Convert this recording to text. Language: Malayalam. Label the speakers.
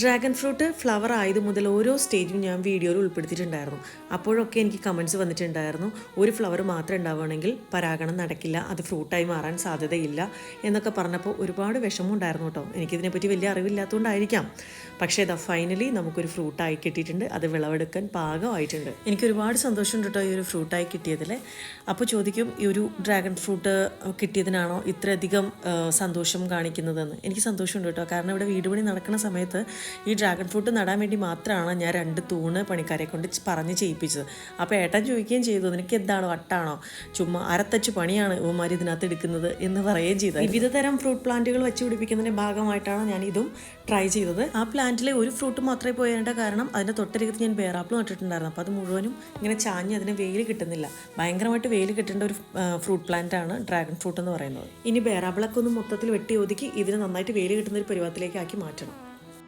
Speaker 1: ഡ്രാഗൺ ഫ്രൂട്ട് ഫ്ലവർ ആയത് മുതൽ ഓരോ സ്റ്റേജും ഞാൻ വീഡിയോയിൽ ഉൾപ്പെടുത്തിയിട്ടുണ്ടായിരുന്നു. അപ്പോഴൊക്കെ എനിക്ക് കമൻസ് വന്നിട്ടുണ്ടായിരുന്നു. ഒരു ഫ്ലവർ മാത്രം ഉണ്ടാവുകയാണെങ്കിൽ പരാഗണം നടക്കില്ല അത് ഫ്രൂട്ടായി മാറാൻ സാധ്യതയില്ല എന്നൊക്കെ പറഞ്ഞപ്പോൾ ഒരുപാട് വിഷമം ഉണ്ടായിരുന്നു കേട്ടോ. എനിക്കിതിനെപ്പറ്റി വലിയ അറിവില്ലാത്തതുകൊണ്ടായിരിക്കാം. പക്ഷേ ഇതാ ഫൈനലി നമുക്കൊരു ഫ്രൂട്ടായി കിട്ടിയിട്ടുണ്ട്. അത് വിളവെടുക്കാൻ പാകമായിട്ടുണ്ട്. എനിക്ക് ഒരുപാട് സന്തോഷമുണ്ട് കേട്ടോ ഈ ഒരു ഫ്രൂട്ടായി കിട്ടിയതിൽ അപ്പോൾ ചോദിക്കും ഈ ഒരു ഡ്രാഗൺ ഫ്രൂട്ട് കിട്ടിയതിനാണോ ഇത്രയധികം സന്തോഷം കാണിക്കുന്നതെന്ന്? എനിക്ക് സന്തോഷമുണ്ട് കേട്ടോ. കാരണം ഇവിടെ വീടുപണി നടക്കുന്ന സമയത്ത് ഈ ഡ്രാഗൺ ഫ്രൂട്ട് നടാൻ വേണ്ടി മാത്രമാണ് ഞാൻ രണ്ട് തൂണ് പണിക്കാരെ കൊണ്ട് പറഞ്ഞ് ചെയ്യിപ്പിച്ചത്? അപ്പോൾ ഏട്ടൻ ചോദിക്കുകയും ചെയ്തു നിനക്ക് എന്താണ് വട്ടാണോ? ചുമ്മാ അരത്തച്ച് പണിയാണ് ഇവന്മാർ ഇതിനകത്ത് എടുക്കുന്നത് എന്ന് പറയുകയും ചെയ്തു. വിവിധ തരം ഫ്രൂട്ട് പ്ലാന്റുകൾ വെച്ച് പിടിപ്പിക്കുന്നതിന്റെ ഭാഗമായിട്ടാണ് ഞാൻ ഇതും ട്രൈ ചെയ്തത്. ആ പ്ലാന്റിലെ ഒരു ഫ്രൂട്ട് മാത്രമേ പോയേണ്ട കാരണം അതിന്റെ തൊട്ടരികത്ത് ഞാൻ ബേറാപ്പിൾ നട്ടിട്ടുണ്ടായിരുന്നു. അപ്പോൾ അത് മുഴുവനും ഇങ്ങനെ ചാഞ്ഞ് അതിന് വെയിൽ കിട്ടുന്നില്ല. ഭയങ്കരമായിട്ട് വെയിൽ കിട്ടേണ്ട ഒരു ഫ്രൂട്ട് പ്ലാന്റ് ആണ് ഡ്രാഗൺ ഫ്രൂട്ട് എന്ന് പറയുന്നത്. ഇനി ബേറാപ്പിളൊക്കെ ഒന്ന് മൊത്തത്തിൽ വെട്ടി ഒതുക്കി ഇതിന് നന്നായിട്ട് വെയിൽ കിട്ടുന്ന ഒരു പരുവത്തിലേക്ക് ആക്കി മാറ്റണം.